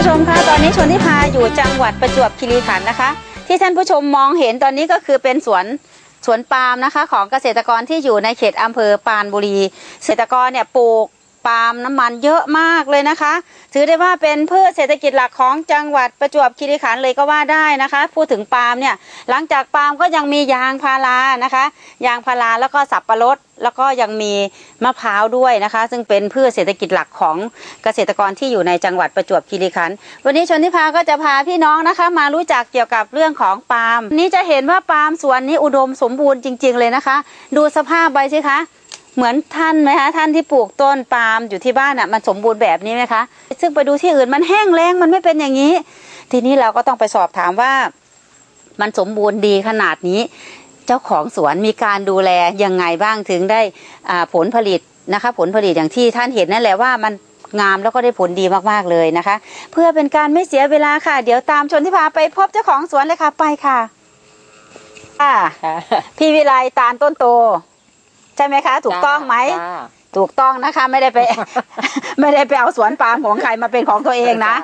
ผู้ชมคะตอนนี้ชนทิพาอยู่จังหวัดประจวบคีรีขันธ์นะคะ ที่ท่านผู้ชมมองเห็นตอนนี้ก็คือเป็นสวนสวนปาล์มนะคะ ของเกษตรกรที่อยู่ในเขตอำเภอปานบุรี เกษตรกรเนี่ยปลูก ปาล์มน้ำมันเยอะมากเลยนะคะ ถือได้ว่าเป็นพืชเศรษฐกิจหลักของจังหวัดประจวบคีรีขันธ์เลยก็ว่าได้นะคะ พูดถึงปาล์มเนี่ยหลังจากปาล์มก็ยังมียางพารานะคะ ยางพาราแล้วก็สับปะรดแล้วก็ยังมีมะพร้าวด้วยนะคะ ซึ่งเป็นพืชเศรษฐกิจหลักของเกษตรกรที่อยู่ในจังหวัดประจวบคีรีขันธ์วันนี้ชนทิพาก็จะพาพี่น้องนะคะ มารู้จักเกี่ยวกับเรื่องของปาล์มนนี้จะเห็นว่าปาล์มสวนนี้อุดมสมบูรณ์จริง ๆ เลยนะคะ ดูสภาพใบสิคะ เหมือนท่านไหมคะท่านที่ปลูกต้นปาล์มอยู่ที่บ้านอะมันสมบูรณ์แบบนี้ไหมคะ ซึ่งไปดูที่อื่นมันแห้งแล้งมันไม่เป็นอย่างนี้ ทีนี้เราก็ต้องไปสอบถามว่า มันสมบูรณ์ดีขนาดนี้ เจ้าของสวนมีการดูแลยังไงบ้างถึงได้อ่าผลผลิตนะคะ ผลผลิตอย่างที่ท่านเห็นนั่นแหละว่ามันงามแล้วก็ได้ผลดีมากๆเลยนะคะ เพื่อเป็นการไม่เสียเวลาค่ะ เดี๋ยวตามชนที่พาไปพบเจ้าของสวนเลยค่ะไปค่ะค่ะพี่วิไลตาลต้นโต ใช่ไหมคะ ถูกต้องไหมจ้าถูกต้องนะคะไม่ได้ไป ไม่ได้ไปเอาสวนปาล์มของใครมาเป็นของตัวเองนะ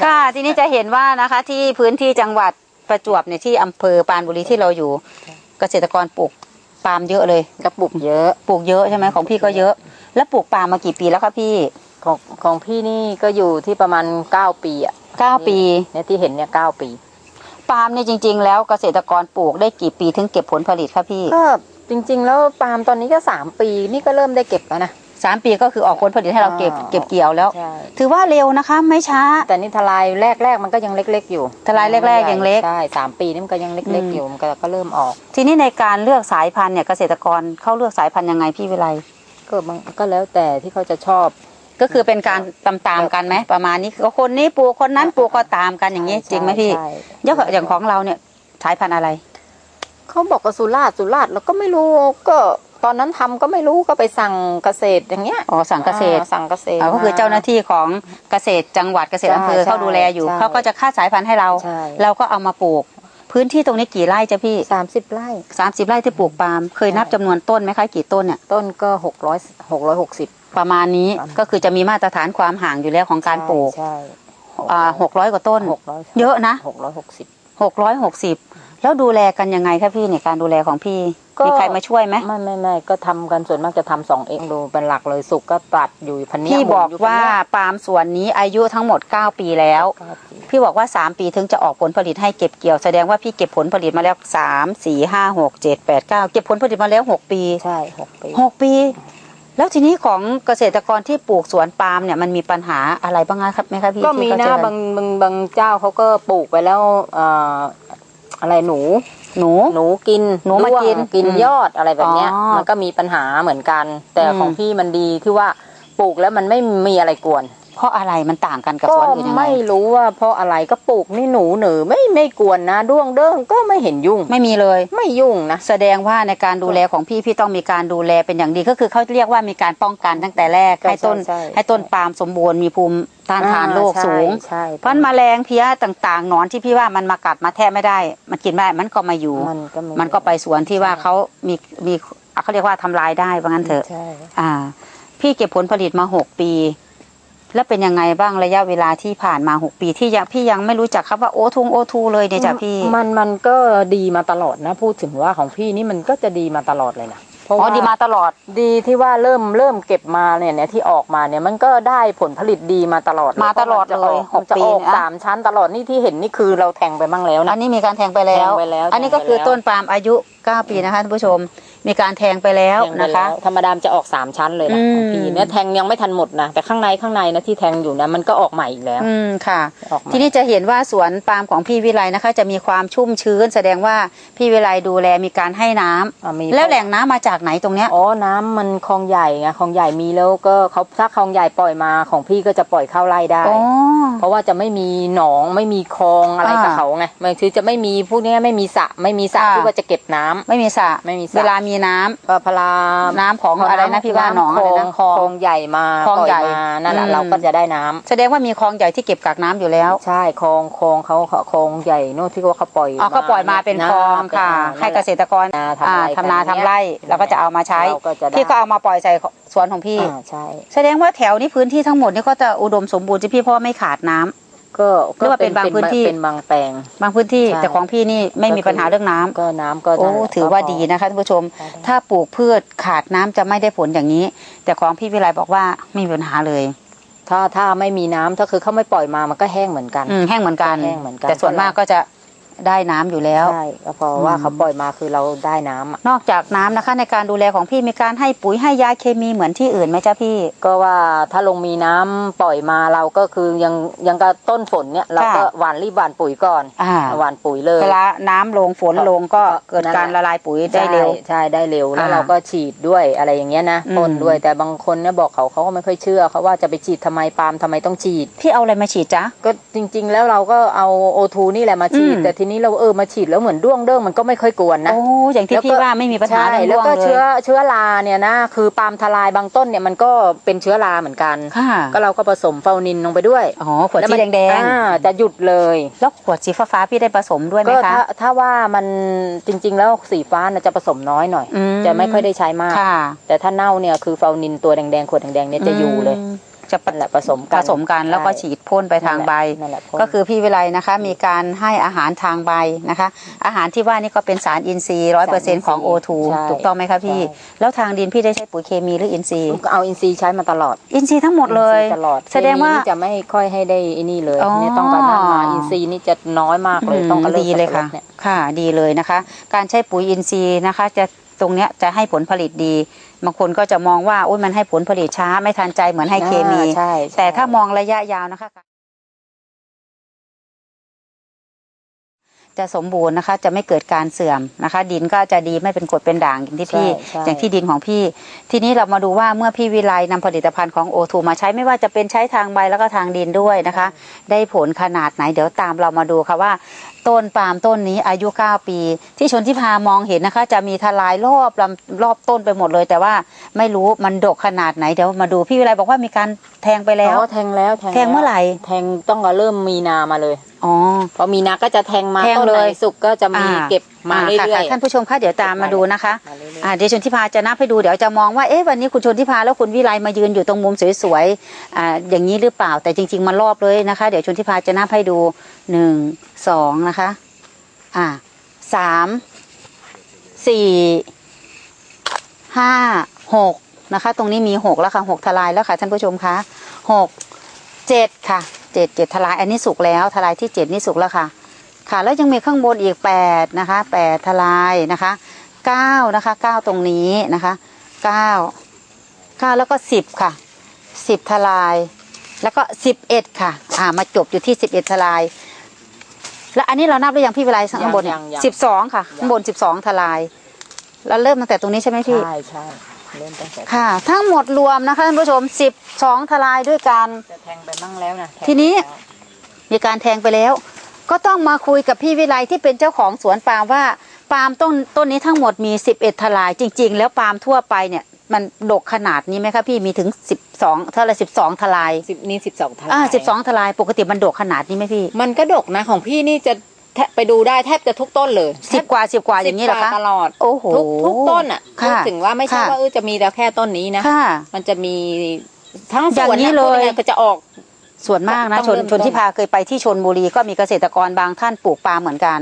จ้าค่ะทีนี้จะเห็นว่านะคะ ที่พื้นที่จังหวัดประจวบเนี่ยที่อำเภอปรานบุรีที่เราอยู่ เกษตรกรปลูกปาล์มเยอะเลยกระปุกเยอะปลูกเยอะใช่ไหมของพี่ก็เยอะ แล้วปลูกปาล์มมากี่ปีแล้วคะพี่ของของพี่นี่ก็อยู่ที่ประมาณเก้าปีอะเก้าปีเนี่ยที่เห็นเนี่ยเก้าปีปาล์มเนี่ยจริง ๆ แล้วเกษตรกรปลูกได้กี่ปีถึงเก็บผลผลิตคะพี่ก็ จริง ๆ แล้วปาล์มตอนนี้ก็สามปีนี่ก็เริ่มได้เก็บแล้วนะ สามปีก็คือออกผลผลิตให้เราเก็บอ่า เก็บเกี่ยวแล้ว ใช่ถือว่าเร็วนะคะไม่ช้า แต่นี่ทลายแรกๆมันก็ยังเล็ก ๆ อยู่ทลายแรกๆยังเล็กใช่สามปีนี่มันก็ยังเล็ก อืม ๆ อยู่มันก็ก็เริ่มออก ทีนี้ในการเลือกสายพันธุ์เนี่ยเกษตรกรเขาเลือกสายพันธุ์ยังไงพี่วิไลก็บางก็แล้วแต่ที่เขาจะชอบ ก็คือเป็นการตามตามๆกันไหมประมาณนี้ก็คนนี้ปลูกคนนั้นปลูกก็ตามกันอย่างนี้ ใช่จริงไหมพี่ใช่ยกอย่างของเราเนี่ยสายพันธุ์อะไร เขาบอกกับสุราษฎร์สุราษฎร์เราก็ไม่รู้ก็ตอนนั้นทำก็ไม่รู้ก็ไปสั่งเกษตรอย่างเงี้ยอ๋อสั่งเกษตรอ่าสั่งเกษตรอ๋อก็คือเจ้าหน้าที่ของเกษตรจังหวัดเกษตรอำเภอใช่เขาดูแลอยู่ใช่เขาก็จะคัดสายพันธุ์ให้เราใช่เราก็เอามาปลูก พื้นที่ตรงนี้กี่ไร่จ้ะพี่สามสิบไร่สามสิบไร่ที่ปลูกปาล์มเคยนับจำนวนต้นไหมคะกี่ต้นเนี่ยต้นก็หกร้อยหกร้อยหกสิบประมาณนี้ประมาณก็คือจะมีมาตรฐานความห่างอยู่แล้วของการปลูกใช่อ่าหกร้อยกว่าต้นหกร้อยเยอะนะหกร้อยหกสิบหกร้อยหกสิบ แล้วดูแลกันยังไงคะพี่ในการดูแลของพี่ก็มีใครมาช่วยไหมไม่ไม่ไม่ก็ทำกันส่วนมากจะทำสองเองดูเป็นหลักเลยสุกก็ตัดอยู่พันเนี้ยพี่หมุนบอกยู่ว่าพันเนี้ยปาล์มสวนนี้อายุทั้งหมด 9 ปีแล้วเก้าปีพี่บอกว่า 3 ปีถึงจะออกผลผลิตให้เก็บเกี่ยวแสดงว่าพี่เก็บผลผลิตมาแล้ว 3 4 5 6 7 8 9 เก็บผลผลิตมาแล้ว 6 ปีใช่หกปี6ปี แล้วทีนี้ของเกษตรกรที่ปลูกสวนปาล์มเนี่ยมันมีปัญหาอะไรบ้างครับไหมคะพี่ก็มีที่นะเขาเจอบางบางบางเจ้าเขาก็ปลูกไปแล้วเอ่ออะไรหนู หนู หนูกินหนูมาด้วงกินกินอืมยอดอะไรแบบเนี้ย อ๋อมันก็มีปัญหาเหมือนกัน แต่อืม ของพี่มันดีที่ว่าปลูกแล้วมันไม่มีอะไรกวน เพราะอะไรมันต่างกันกับก็สวนอื่นยังไงไม่รู้ว่าเพราะอะไรก็ปลูกนี่หนูหนือไม่ไม่กวนนะด้วงเด้งก็ไม่เห็นยุ่ง ไม่มีเลย ไม่ยุ่งนะแสดงว่าในการดูแลของพี่พี่ต้องมีการดูแลเป็นอย่างดีก็คือเขาเรียกว่ามีการป้องกันตั้งแต่แรกใช่ให้ต้นใช่ให้ต้นปาล์มสมบูรณ์มีภูมิต้านทานโรคอ่สูงใช่เพราะแมลงเพี้ยต่างๆหนอนที่พี่ว่ามันมากัดมาแทะไม่ได้ มันกินไม่ได้มันก็มาอยู่ มันก็ไมันก็ไปสวนที่ว่าเขามีมีเขาเรียกว่าทำลายได้ว่างั้นเถอะใช่อ่า พี่เก็บผลผลิตมาหกปี แล้วเป็นยังไงบ้างระยะเวลาที่ผ่านมาหกปีที่ยังพี่ยังไม่รู้จักครับว่าโอทุงโอทูเลยเนี่ยจ้ะพี่มันมันก็ดีมาตลอดนะ พูดถึงว่าของพี่นี่มันก็จะดีมาตลอดเลยนะเพราะอ๋อว่าดีมาตลอดดีที่ว่าเริ่มเริ่มเก็บมาเนี่ยเนี่ยที่ออกมาเนี่ยมันก็ได้ผลผลิตดีมาตลอดมาตลอดเลยพราะหมันกจะปีออกเนี่ยสามชั้นตลอดนี่ที่เห็นนี่คือเราแทงไปบ้างแล้วอันะนนี้มีการแทงไปแล้วแทงไปแล้ว อันนี้ก็คือแทงไปแล้วต้นปาล์มอายุ 9 ปีนะคะท่านผู้ชมมีการแทงไปแล้วแทงไปนะคะแล้วธรรมดามนจะออกสามชั้นเลยนะอืมของพี่เนี่ยแทงยังไม่ทันหมดนะแต่ข้างในข้างในนะที่แทงอยู่นะมันก็ออกใหม่อีกแล้ว อืมค่ะออกมาทีนี้จะเห็นว่าสวนปาล์มของพี่วิไลนะคะ จะมีความชุ่มชื้น แสดงว่าพี่วิไลดูแลมีการให้น้ำอะมีแล้วแหล่งน้ำมาจากไหนตรงเนี้ยอ๋อน้ำมันคลองใหญ่ไงคลองใหญ่มีแล้วก็เขาถ้าคลองใหญ่ปล่อยมาของพี่ก็จะปล่อยเข้าไร่ได้อ๋อเพราะว่าจะไม่มีหนองไม่มีคลองอะไรอ่ากับเขาไงมันคือจะไม่มีพวกเนี้ยไม่มีสระไม่มีสระอ่าที่ว่าจะเก็บน้ำไม่มีสระไม่มีสระ เวลามีน้ำ ก็พลาน้ำของอะไรนะพี่ว่าหนองคอะลไรองนะคลองคลองใหญ่มาคลองปยใหญ่มานั่นแหละอืม เราก็จะได้น้ำแสดงว่ามีคลองใหญ่ที่เก็บกักน้ำอยู่แล้ว ใช่คลองคลองเขาคลองใหญ่โน่นที่ว่าเขาปล่อยอ๋อก็ปล่อยมาเป็นคลองค่ะ ให้เกษตรกรนาอ่าทำทำนาทำไร่เราก็จะเอามาใช้ เราก็จะได้ พี่ก็เอามาปล่อยใส่สวนของพี่ อ่าใช่ แสดงว่าแถวนี้พื้นที่ทั้งหมดนี่ก็จะอุดมสมบูรณ์ที่พี่เพราะว่าไม่ขาดน้ำ ก็หรือว่าเป็นบางพื้นที่เป็นบางแปลง บางพื้นที่ใช่แต่ของพี่นี่ไม่มีปัญหาเรื่องน้ำก็น้ำก็โอ้นั่นแหละถือว่าก็พดีนะคะท่านผู้ชมใช่ได้ถ้าปลูกพืชขาดน้ำจะไม่ได้ผลอย่างนี้ แต่ของพี่วิไลบอกว่าไม่มีปัญหาเลย ถ้าถ้าไม่มีน้ำถ้าคือเขาไม่ปล่อยมามันก็แห้งเหมือนกันอืมแห้งเหมือนกันแห้งเหมือนกันแต่ส่วนมากก็จะ ได้น้ำอยู่แล้ว ใช่ก็เพราะว่าอืมเขาปล่อยมาคือเราได้น้ำอะนอกจากน้ำนะคะ ในการดูแลของพี่มีการให้ปุ๋ยให้ยาเคมีเหมือนที่อื่นไหมจ๊ะพี่ ก็ว่าถ้าลงมีน้ำปล่อยมาเราก็คือยังยังกับต้นฝนเนี่ยเราก็ค่ะหว่านรีบหว่านปุ๋ยก่อนอ่า หว่านปุ๋ยเลย เวลาน้ำลงฝนลงก็เกิดการละลายปุ๋ยได้เร็ว ใช่ใช่ได้เร็วแล้วอ่าเราก็ฉีดด้วยอะไรอย่างเงี้ยนะอืม พ่นด้วยแต่บางคนเนี่ยบอกเขาเขาก็ไม่ค่อยเชื่อเขาว่าจะไปฉีดทำไมปาล์มทำไมต้องฉีด พี่เอาอะไรมาฉีดจ๊ะ ก็จริง ๆ แล้วเราก็เอาโอทูนี่แหละมาฉีด อืมแต่ทีนี้เราเออมาฉีดแล้วเหมือนด้วงเด้งมันก็ไม่ค่อยกวนนะโอ้อย่างที่แล้วก็พี่ว่าไม่มีปัญหาใช่เรื่องแล้วร่วงก็เลเชื้อยเชื้อราเนี่ยนะคือปาล์มทลายบางต้นเนี่ยมันก็เป็นเชื้อราเหมือนกันค่ะก็เราก็ผสมเฟานินลงไปด้วยอ๋อขวดล้วสีมันแดงอ่าจะหยุดเลยๆแล้วขวดสีฟ้าๆพี่ได้ผสมด้วยไหมก็คะถ้าถ้าว่ามันจริง ๆ แล้วสีฟ้าน่ะจะผสมน้อยหน่อยอืมจะไม่ค่อยได้ใช้มากค่ะแต่ถ้าเน่าเนี่ยคือเฟานินตัวแดงๆขวดแดงๆเนี่ยจะอยู่เลยม จะผนั่นแหละผสมผกันสมกันแล้วก็ใช่ฉีดพ่นไปทางใบนั่นแหละพ่นก็คือพี่วิไลนะคะมีการให้อาหารทางใบนะคะ อาหารที่ว่านี่ก็เป็นสารอินทรีย์ร้อยเปอร์เซ็นของ O2 ใช่ถูกต้องไหมคะพี่ใช่แล้วทางดินพี่ได้ใช้ปุ๋ยเคมีหรืออินทรีย์เอาอินทรีย์ใช้มาตลอด อินทรีย์ทั้งหมดเลยอินทรีตลอดแสดงว่าเคมีนี่จะไม่ค่อยให้ได้ไอ้นี่เลยอ๋อเนี่ยต้องการนำมาอินทรีย์นี่จะน้อยมากเลยต้องการดีเลยค่ะเนี่ยค่ะดีเลยนะคะ การใช้ปุ๋ยอินทรีย์นะคะจะ ตรงเนี้ยจะให้ผลผลิตดี บางคนก็จะมองว่าโอ้ยมันให้ผลผลิตช้าไม่ทันใจเหมือนให้เคมีอ่าใช่ใช่แต่ถ้ามองระยะยาวนะคะ จะสมบูรณ์นะคะ จะไม่เกิดการเสื่อมนะคะ ดินก็จะดีไม่เป็นกรดเป็นด่างอย่างที่พี่ใช่อย่างที่ดินของพี่ ทีนี้เรามาดูว่าเมื่อพี่วิไลนำผลิตภัณฑ์ของโอทูมาใช้ไม่ว่าจะเป็นใช้ทางใบแล้วก็ทางดินด้วยนะคะ ได้ผลขนาดไหนเดี๋ยวตามเรามาดูค่ะว่า ต้นปาล์มต้นนี้อายุ 9 ปี ที่ชนที่พามองเห็นนะคะ จะมีทลายรอบลำรอบต้นไปหมดเลย แต่ว่าไม่รู้มันดกขนาดไหนเดี๋ยวมาดูพี่วิไลบอกว่ามีการแทงไปแล้วอ๋อแทงแล้วแทงเมื่อไหร่แทงต้องเอาเริ่มมีนามาเลยอ๋อพอมีนาก็จะแทงมาแทงต้นไหนเลยสุกก็จะมีอ่เก็บ มาอ่เรื่ค่ะอยค่ะท่านผู้ชมคะเดี๋ยวตามมาดูนะคะๆมาเรื่อยอ่าเดี๋ยวชนทิพาจะนับให้ดูเดี๋ยวจะมองว่าเอ๊ะวันนี้คุณชนทิพาแล้วคุณวิไลมายืนอยู่ตรงมุมสวยๆอ่าอย่างนี้หรือเปล่าแต่จริง ๆ มันรอบเลยนะคะ เดี๋ยวชนทิพาจะนับให้ดูหนึ่งสองนะคะอ่าสามสี่ห้าหกนะคะ ตรงนี้มีหกแล้วค่ะหกทลายแล้วค่ะท่านผู้ชมคะหกเจ็ดค่ะเจ็ดเจ็ดทลายอันนี้สุกแล้วทลายที่เจ็ดนี่สุกแล้วค่ะ ค่ะแล้วยังมีข้างบนอีกแปดนะคะแปดทลายนะคะเก้านะคะเก้าตรงนี้นะคะเก้าเก้าแล้วก็สิบค่ะสิบทลาย แล้วก็สิบเอ็ดค่ะ อ่ามาจบอยู่ที่สิบเอ็ดทลาย แล้วอันนี้เรานับหรือยังพี่เวลาข้างบนเนี่ยสิบสองค่ะข้างบนสิบสองทลาย เราเริ่มตั้งแต่ตรงนี้ใช่ไหมๆพี่ใช่ใช่เริ่มตั้งแต่ค่ะ ทั้งหมดรวมนะคะท่านผู้ชมสิบสองทลายด้วยกันจะแทงไปบ้างแล้วนะแทงทีนี้ไปแล้วมีการแทงไปแล้ว ก็ต้องมาคุยกับพี่วิไลที่เป็นเจ้าของสวนปาล์มว่าปาล์มต้นต้นนี้ทั้งหมดมี 11ทลายจริง ๆ แล้วปาล์มทั่วไปเนี่ยมันดกขนาดนี้ไหมคะพี่มีถึง 12เท่าไหร12ทลายสิบนี่สิบสองทลายอ่า12ทลายปกติมันดกขนาดนี้ไหมพี่ มันก็ดกนะของพี่นี่จะแทะไปดูได้แทบจะทุกต้นเลยสิบกว่าสิบกว่าอย่างนี้เหรอสิบกคะว่ตลอดโอ้โหทุกทุกต้นอะค่ะพูดถึงว่าไม่ใช่ค่ะว่าเออจะมีแต่แค่ต้นนี้นะค่ะมันจะมีทั้งสอย่างวนนี้นะเลยพูดงไงก็จะออก ส่วนมากนะต้องชนเริ่มชนที่พาเคยไปที่ชนบุรีก็มีเกษตรกรบางท่านปลูกปาล์มเหมือนกัน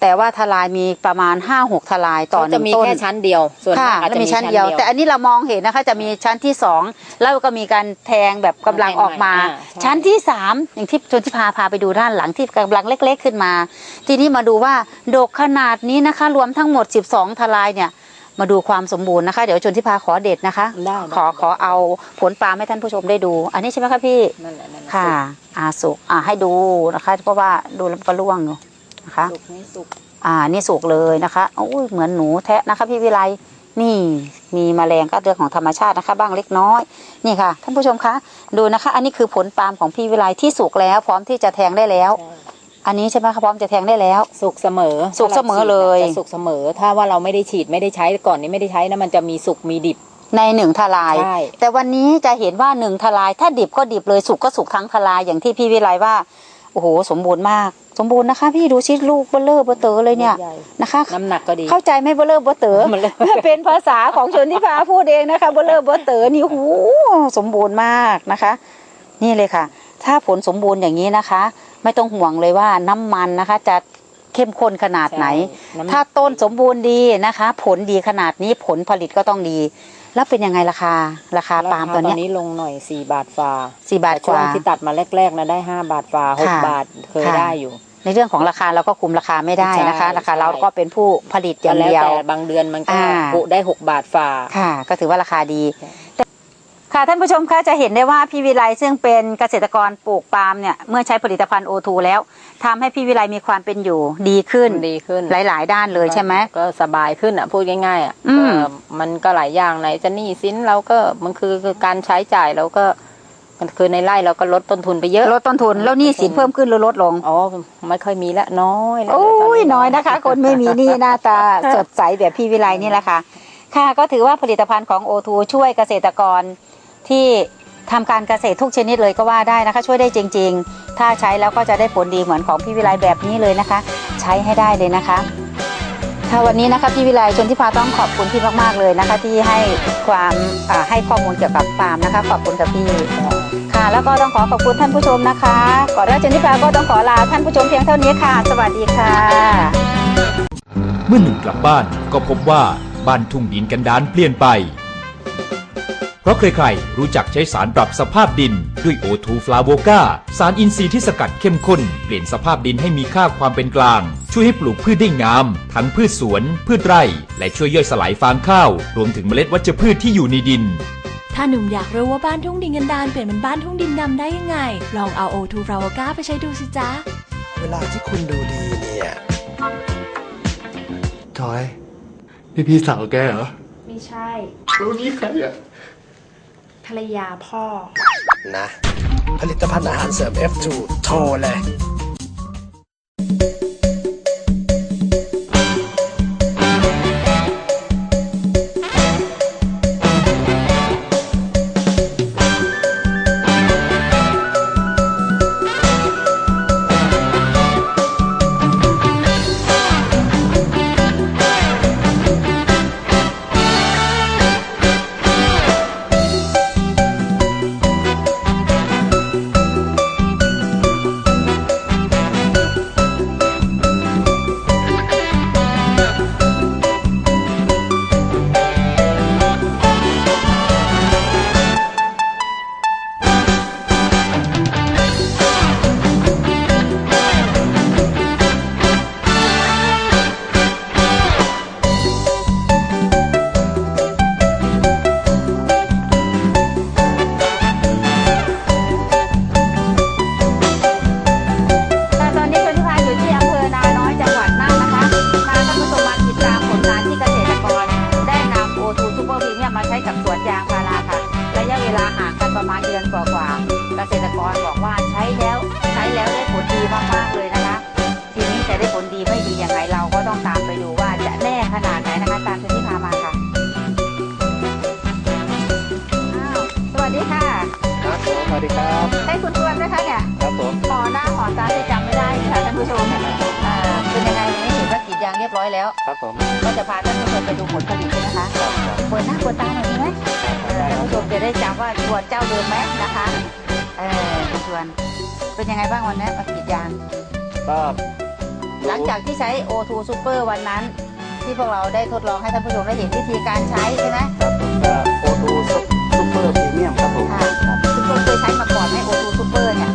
แต่ว่าทลายมีประมาณ5-6ทลายต่อเขาหจะนึ่งมีต้นแค่ชั้นเดียวส่วนค่ะมากอาจแล้วจะมีมีชั้ชั้นนเดีเดียยววแต่อันนี้เรามองเห็นนะคะจะมีชั้นที่สองแล้วก็มีการแทงแบบกำลังออกมาอ่าใช่ชั้นที่สามอย่างที่ชนที่พาพาไปดูด้านหลังที่กำลังเล็ก ๆ ขึ้นมา ทีนี้มาดูว่าดกขนาดนี้นะคะ รวมทั้งหมด 12 ทลายเนี่ย มาดูความสมบูรณ์นะคะ เดี๋ยวชนที่พาขอเด็ดนะคะได้ขอขอเอาผลปาล์มให้ท่านผู้ชมได้ดู อันนี้ใช่ไหมคะพี่นั่นแหละนั่นแหละค่ะอาสุกอ่าให้ดูนะคะเพราะว่าดูแล้วก็ร่วงอยู่นะคะสุกนี่สุกอ่านี่สุกเลยนะคะโอ้ยเหมือนหนูแทะนะคะ พี่วิไลนี่มีแมลงก็เรื่องของธรรมชาตินะคะ บ้างเล็กน้อย นี่ค่ะ ท่านผู้ชมคะ ดูนะคะ อันนี้คือผลปาล์มของพี่วิไลที่สุกแล้ว พร้อมที่จะแทงได้แล้ว อันนี้ใช่ไหมคะพร้อมจะแทงได้แล้ว สุกเสมอสุกเสมอเลย จะสุกเสมอ ถ้าว่าเราไม่ได้ฉีดไม่ได้ใช้ก่อนนี้ไม่ได้ใช้นะมันจะมีสุกมีดิบในหนึ่งทลาย ใช่ แต่วันนี้จะเห็นว่าหนึ่งทลาย ถ้าดิบก็ดิบเลยสุกก็สุกทั้งทลายอย่างที่พี่วิไลว่าโอ้โหสมบูรณ์มาก สมบูรณ์นะคะ พี่ดูชิลูกเบลเลอร์เบอเตอร์เลยเนี่ยใหญ่ นะคะ น้ำหนักก็ดี เข้าใจไหมเบลเลอร์เบอเตอร์ มันเลย เป็นภาษาของชนที่พาพูดเองนะคะเบลเลอร์เบอเตอร์นี่หูสมบูรณ์มากนะคะ นี่เลยค่ะ ถ้าผลสมบูรณ์อย่างนี้นะคะ ไม่ต้องห่วงเลยว่าน้ำมันนะคะ จะเข้มข้นขนาดไหนใช่น้ำถ้าต้นสมบูรณ์ดีนะคะ ผลดีขนาดนี้ผลผลิตก็ต้องดี แล้วเป็นยังไงราคาราคาปาล์มตัวเนี้ยนี้ลงหน่อยสี่บาทฟ้าสี่บาทกช่วงว่าที่ตัดมาแรกๆนะได้ห้าบาทฟ้าหกค่ะบาทเคยค่ะได้อยู่ในเรื่องของราคาเราก็คุมราคาไม่ได้นะคะใช่ราคาใช่เราก็เป็นผู้ผลิตอย่างแล้วเดียวแต่บางเดือนมันก็อ่าปุได้หกบาทฟ้าค่ะ ก็ถือว่าราคาดีใช่แต่ ค่ะท่านผู้ชมคะจะเห็นได้ว่าพี่วิไลซึ่งเป็นเกษตรกรปลูกปาล์มเนี่ยเมื่อใช้ผลิตภัณฑ์โอทูแล้วทำให้พี่วิไลมีความเป็นอยู่ดีขึ้นดีขึ้น หลาย ๆ ด้านเลยใช่ไหมก็สบายขึ้นอะพูดง่ายๆอะอืมก็มันก็หลายอย่างไหนจะหนี้สินเราก็มันคือคือการใช้จ่ายเราก็มันคือในไร่เราก็ลดต้นทุนไปเยอะลดต้นทุนแล้วหนี้สินเพิ่มขึ้นหรือลดลงอ๋อไม่ค่อยมีละน้อยแล้วโอ้ตยน้อยนะคะ คนไม่มีหนี้หน้าตาสดใสแบบพี่วิไลนี่แหละค่ะ ค่ะก็ถือว่าผลิตภัณฑ์ของโอทูช่วยเกษตรกร ที่ทำการเกษตรทุกชนิดเลยก็ว่าได้นะคะ ช่วยได้จริง ๆ ถ้าใช้แล้วก็จะได้ผลดีเหมือนของพี่วิไลแบบนี้เลยนะคะ ใช้ให้ได้เลยนะคะค่ะวันนี้นะคะพี่วิไลชนทิพาต้องขอบคุณพี่มากๆเลยนะคะ ที่ให้ความให้ข้อมูลเกี่ยวกับฟาร์มนะคะ ขอบคุณกับพี่ค่ะ แล้วก็ต้องขอขอบคุณท่านผู้ชมนะคะก่อนแล้วชนทิพาก็ต้องขอลาท่านผู้ชมเพียงเท่านี้ค่ะ สวัสดีค่ะ เมื่อหนุ่มกลับบ้านก็พบว่าบ้านทุ่งดินกันดานเปลี่ยนไป เพราะใครๆ รู้จักใช้สารปรับสภาพดิน ด้วยโอทูฟลาโวกาสารอินทรีย์ที่สกัดเข้มข้น เปลี่ยนสภาพดินให้มีค่าความเป็นกลาง ช่วยให้ปลูกพืชได้งาม ทั้งพืชสวน พืชไร่ และช่วยย่อยสลายฟางข้าว รวมถึงเมล็ดวัชพืชที่อยู่ในดิน ถ้าหนุ่มอยากรู้ว่าบ้านทุ่งดินกันดานเปลี่ยนเป็นบ้านทุ่งดินดำได้ยังไง ลองเอาโอทูฟราวก้าไปใช้ดูสิจ๊ะ เวลาที่คุณดูดีเนี่ย จอย นี่พี่สาวแกเหรอ ไม่ใช่ รู้นี่ใครอะ ภรรยาพ่อ นะ ผลิตภัณฑ์อาหารเสริม F2 โทรเลย ช้กับสวนยางพาราค่ะ ระยะเวลาห่างกันประมาณเดือนกว่าๆเกษตรกรบอกว่าใช้แล้วใช้แล้วได้ผลดีมากๆเลยนะคะ ทีนี้จะได้ผลดีไม่ดียังไงเราก็ต้องตามไปดูว่าจะแน่ขนาดไหนนะคะตามชนที่พามาค่ะอ้าวสวัสดีค่ะครับผมสวัสดีครับใช่คุณทวนไหมคะเนี่ยครับผมหมอหน้าหอตาจะจำไม่ได้ค่ะท่านผู้ชมอ่าเป็นยังไง ยางเรียบร้อยแล้ว ครับผม ก็จะพาท่านผู้ชมไปดูผลผลิตใช่ไหมคะครับครับเปิดหน้าเปิดตาหน่อยใช่ไหมเออท่านผู้ชมจะได้จำว่าชวนเจ้าเดิมไหมนะคะ เออคุณชวน เป็นยังไงบ้างวันนี้มากรีดยางก็หลังจากที่ใช้ O2 Super วันนั้น ที่พวกเราได้ทดลองให้ท่านผู้ชมได้เห็นวิธีการใช้ใช่ไหมครับผมก็โอทูซุปเปอร์พรีเมียมครับผมค่ะคุณผู้ชมเคยใช้มาก่อนไหม O2 Super เนี่ย